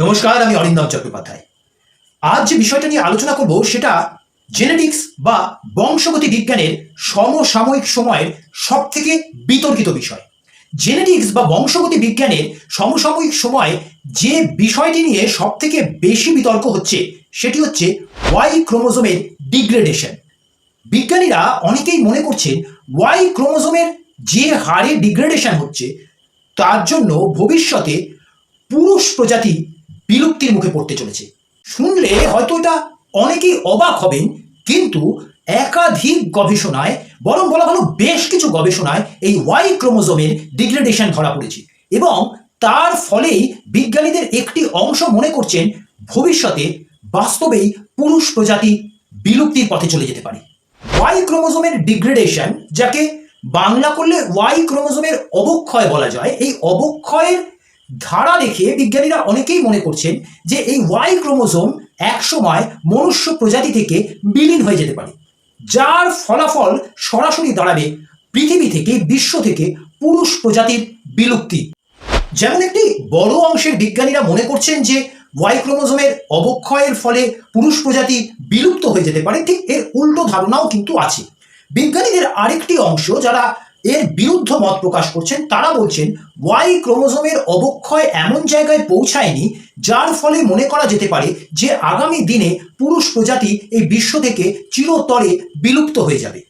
নমস্কার, আমি অরিন্দম চট্টোপাধ্যায়। আজ যে বিষয়টা নিয়ে আলোচনা করব সেটা জেনেটিক্স বা বংশগতি বিজ্ঞানের সমসাময়িক সময়ের সব থেকে বিতর্কিত বিষয়। জেনেটিক্স বা বংশগতি বিজ্ঞানের সমসাময়িক সময়ে যে বিষয়টি নিয়ে সব থেকে বেশি বিতর্ক হচ্ছে, সেটি হচ্ছে ওয়াই ক্রোমোজোমের ডিগ্রেডেশন বিজ্ঞানীরা অনেকেই মনে করছেন ওয়াই ক্রোমোজোমের যে হারে ডিগ্রেডেশন হচ্ছে, তার জন্য ভবিষ্যতে পুরুষ প্রজাতি বিলুপ্তির মুখে পড়তে চলেছে। শুনলে হয়তো এটা অনেকেই অবাক হবেন, কিন্তু একাধিক গবেষণায়, বরং বলা ভালো বেশ কিছু গবেষণায় এই ওয়াই ক্রোমোজোমের ডিগ্রেডেশন ধরা পড়েছে। এবং তার ফলেই বিজ্ঞানীদের একটি অংশ মনে করছেন, ভবিষ্যতে বাস্তবেই পুরুষ প্রজাতি বিলুপ্তির পথে চলে যেতে পারে। ওয়াই ক্রোমোজোমের ডিগ্রেডেশন, যাকে বাংলা করলে ওয়াই ক্রোমোজোমের অবক্ষয় বলা যায়, এই অবক্ষয়ের ধারা দেখে বিজ্ঞানীরা অনেকেই মনে করছেন যে এই ওয়াই ক্রোমোজোম একসময় মনুষ্য প্রজাতি থেকে বিলীন হয়ে যেতে পারে, যার ফলাফল সরাসরি দাঁড়াবে পৃথিবী থেকে, বিশ্ব থেকে পুরুষ প্রজাতির বিলুপ্তি। যেমন একটি বড় অংশের বিজ্ঞানীরা মনে করছেন যে ওয়াই ক্রোমোজোমের অবক্ষয়ের ফলে পুরুষ প্রজাতি বিলুপ্ত হয়ে যেতে পারে, ঠিক এর উল্টো ধারণাও কিন্তু আছে। বিজ্ঞানীদের আরেকটি অংশ যারা এর বিরুদ্ধ মত প্রকাশ করছেন, তারা বলছেন ওয়াই ক্রোমোজোমের অবক্ষয় এমন জায়গায় পৌঁছায়নি যার ফলে মনে করা যেতে পারে যে আগামী দিনে পুরুষ প্রজাতি এই বিশ্ব থেকে চিরতরে বিলুপ্ত হয়ে যাবে।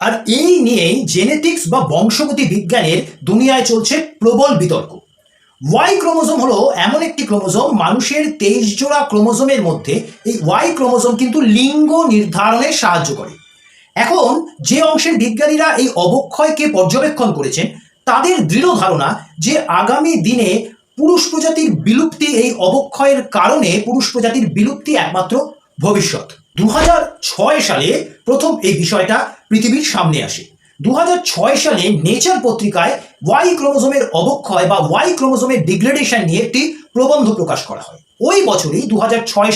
আর এই নিয়েই জেনেটিক্স বা বংশগতি বিজ্ঞানের দুনিয়ায় চলছে প্রবল বিতর্ক। ওয়াই ক্রোমোজোম হলো এমন একটি ক্রোমোজোম, মানুষের তেইশ জোড়া ক্রোমোজোমের মধ্যে এই ওয়াই ক্রোমোজোম কিন্তু লিঙ্গ নির্ধারণে সাহায্য করে। এখন যে অংশের বিজ্ঞানীরা এই অবক্ষয়কে পর্যবেক্ষণ করেছেন, তাদের দৃঢ় ধারণা যে আগামী দিনে পুরুষ প্রজাতির বিলুপ্তি এই অবক্ষয়ের কারণে পুরুষ প্রজাতির বিলুপ্তি একমাত্র ভবিষ্যৎ। দু সালে প্রথম এই বিষয়টা পৃথিবীর সামনে আসে। দু সালে নেচার পত্রিকায় ওয়াই ক্রোমোজোমের অবক্ষয় বা ওয়াই ক্রোমোজোমের ডিগ্রেডেশন নিয়ে একটি প্রবন্ধ প্রকাশ করা হয়। ওই বছরই দু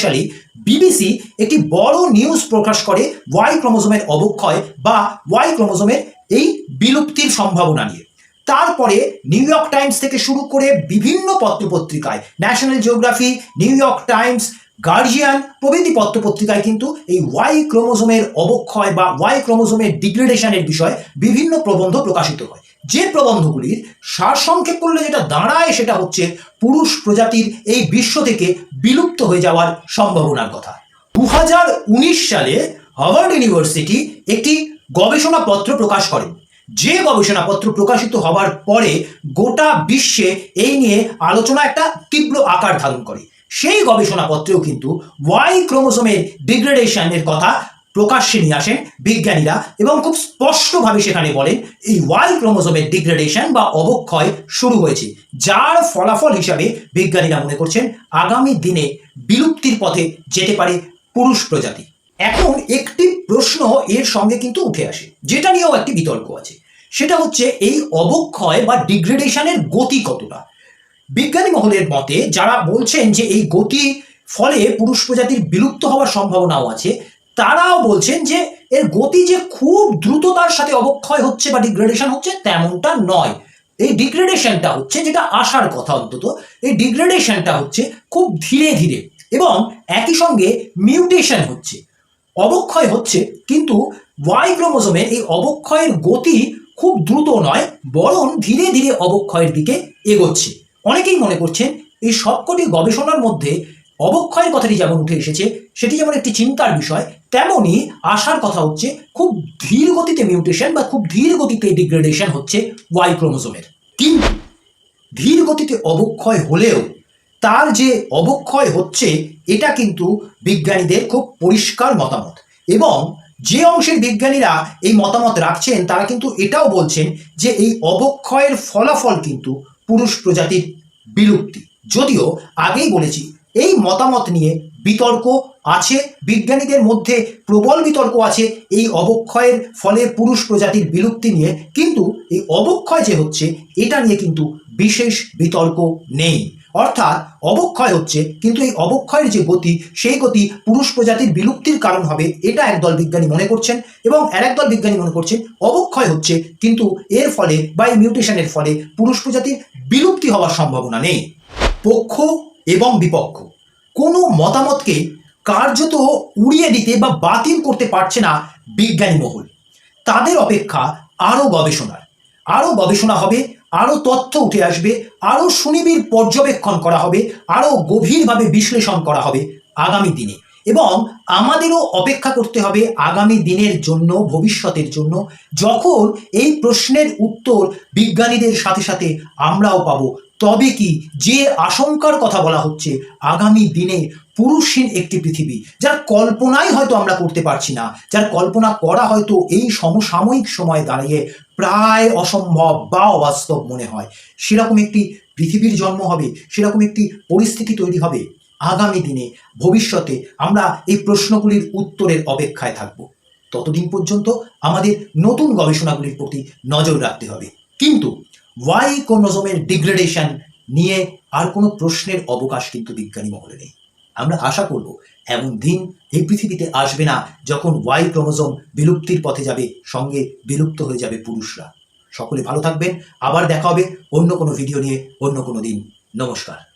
সালে বিবিসি একটি বড় নিউজ প্রকাশ করে ওয়াই ক্রোমোজোমের অবক্ষয় বা ওয়াই ক্রোমোজোমের এই বিলুপ্তির সম্ভাবনা নিয়ে। তারপরে নিউ ইয়র্ক টাইমস থেকে শুরু করে বিভিন্ন পত্রপত্রিকায় National Geographic New York Times Guardian প্রভৃতি পত্রপত্রিকায় কিন্তু এই ওয়াই ক্রোমোজোমের অবক্ষয় বা ওয়াই ক্রোমোজোমের ডিগ্রেডেশনের বিষয়ে বিভিন্ন প্রবন্ধ প্রকাশিত হয়। যে প্রবন্ধগুলির সারসংক্ষেপ করলে যেটা দাঁড়ায় সেটা হচ্ছে পুরুষ প্রজাতির এই বিশ্ব থেকে বিলুপ্ত হয়ে যাওয়ার সম্ভাবনার কথা। দু হাজার উনিশ সালে হার্ভার্ড ইউনিভার্সিটি একটি গবেষণাপত্র প্রকাশ করে। যে গবেষণাপত্র প্রকাশিত হওয়ার পরে গোটা বিশ্বে এই নিয়ে আলোচনা একটা তীব্র আকার ধারণ করে। সেই গবেষণাপত্রেও কিন্তু ওয়াই ক্রোমোজোমের ডিগ্রেডেশনের কথা প্রকাশ্যে নিয়ে আসেন বিজ্ঞানীরা এবং খুব স্পষ্টভাবে সেখানে বলেন, এই ওয়াই ক্রোমোজোমের ডিগ্রেডেশন বা অবক্ষয় শুরু হয়েছে, যার ফলাফল হিসাবে বিজ্ঞানীরা মনে করছেন আগামী দিনে বিলুপ্তির পথে যেতে পারে পুরুষ প্রজাতি। এখন একটি প্রশ্ন এর সঙ্গে কিন্তু উঠে আসে, যেটা নিয়েও একটি বিতর্ক আছে। সেটা হচ্ছে, এই অবক্ষয় বা ডিগ্রেডেশনের গতি কতটা? বিজ্ঞানী মহলের মতে, যারা বলছেন যে এই গতি ফলে পুরুষ প্রজাতির বিলুপ্ত হওয়ার সম্ভাবনাও আছে তারাও বলছেন যে এর গতি যে খুব দ্রুততার সাথে অবক্ষয় হচ্ছে বা ডিগ্রেডেশন হচ্ছে, তেমনটা নয়। এই ডিগ্রেডেশনটা হচ্ছে যেটা আসার কথা অন্তত, এই ডিগ্রেডেশনটা হচ্ছে খুব ধীরে ধীরে এবং একই সঙ্গে মিউটেশন হচ্ছে। অবক্ষয় হচ্ছে, কিন্তু ওয়াই ক্রোমোজোমের এই অবক্ষয়ের গতি খুব দ্রুত নয়, বরং ধীরে ধীরে অবক্ষয়ের দিকে এগোচ্ছে। অনেকেই মনে করছেন এই সবকটি গবেষণার মধ্যে অবক্ষয়ের কথাটি যেমন উঠে এসেছে, সেটি যেমন একটি চিন্তার বিষয় তেমনই আসার কথা হচ্ছে, খুব ধীর গতিতে মিউটেশন বা খুব ধীর গতিতে ডিগ্রেডেশন হচ্ছে ওয়াই ক্রোমোজোমের কিন্তু ধীর গতিতে অবক্ষয় হলেও তার যে অবক্ষয় হচ্ছে, এটা কিন্তু বিজ্ঞানীদের খুব পরিষ্কার মতামত। এবং যে অংশের বিজ্ঞানীরা এই মতামত রাখছেন, তারা কিন্তু এটাও বলছেন যে এই অবক্ষয়ের ফলাফল কিন্তু পুরুষ প্রজাতির বিলুপ্তি। যদিও আগেই বলেছি এই মতামত নিয়ে বিতর্ক আছে, বিজ্ঞানীদের মধ্যে প্রবল বিতর্ক আছে। এই অবক্ষয়ের ফলে পুরুষ প্রজাতির বিলুপ্তি নিয়ে কিন্তু এই অবক্ষয় যে হচ্ছে, এটা নিয়ে কিন্তু বিশেষ বিতর্ক নেই। অর্থাৎ অবক্ষয় হচ্ছে, কিন্তু এই অবক্ষয়ের যে গতি, সেই গতি পুরুষ প্রজাতির বিলুপ্তির কারণ হবে, এটা একদল বিজ্ঞানী মনে করছেন এবং আর একদল বিজ্ঞানী মনে করছেন, অবক্ষয় হচ্ছে, কিন্তু এর ফলে বা এই মিউটেশনের ফলে পুরুষ প্রজাতির বিলুপ্তি হওয়ার সম্ভাবনা নেই। পক্ষ এবং বিপক্ষ। কোনো মতামতকে কার্যত উড়িয়ে দিতে বা বাতিল করতে পারছে না বিজ্ঞানী মহল। তাদের অপেক্ষা আরও গবেষণার। আরও গবেষণা হবে, আরও তথ্য উঠে আসবে, আরও সুনিবিড় পর্যবেক্ষণ করা হবে, আরও গভীরভাবে বিশ্লেষণ করা হবে আগামী দিনে। এবং আমাদেরও অপেক্ষা করতে হবে আগামী দিনের জন্য, ভবিষ্যতের জন্য। যখন এই প্রশ্নের উত্তর বিজ্ঞানীদের সাথে সাথে আমরাও পাবো তবে কি যে আশঙ্কার কথা বলা হচ্ছে, আগামী দিনে পুরুষহীন একটি পৃথিবী, যার কল্পনাই হয়তো আমরা করতে পারছি না, যার কল্পনা করা হয়তো এই সমসাময়িক সময়ে দাঁড়িয়ে প্রায় অসম্ভব বা অবাস্তব মনে হয়। সেরকম একটি পৃথিবীর জন্ম হবে, সেরকম একটি পরিস্থিতি তৈরি হবে। আগামী দিনে, ভবিষ্যতে আমরা এই প্রশ্নগুলির উত্তরের অপেক্ষায় থাকব। ততদিন পর্যন্ত আমাদের নতুন গবেষণাগুলির প্রতি নজর রাখতে হবে। কিন্তু ওয়াই ক্রোমোজোমের ডিগ্রেডেশন নিয়ে আর কোনো প্রশ্নের অবকাশ কিন্তু বিজ্ঞানী মহলে নেই। আমরা আশা করব এমন দিন এই পৃথিবীতে আসবে না যখন ওয়াই ক্রোমোজোম বিলুপ্তির পথে যাবে, সঙ্গে বিলুপ্ত হয়ে যাবে পুরুষরা। সকলে ভালো থাকবেন, আবার দেখা হবে অন্য কোনো ভিডিও নিয়ে অন্য কোনো দিন। নমস্কার।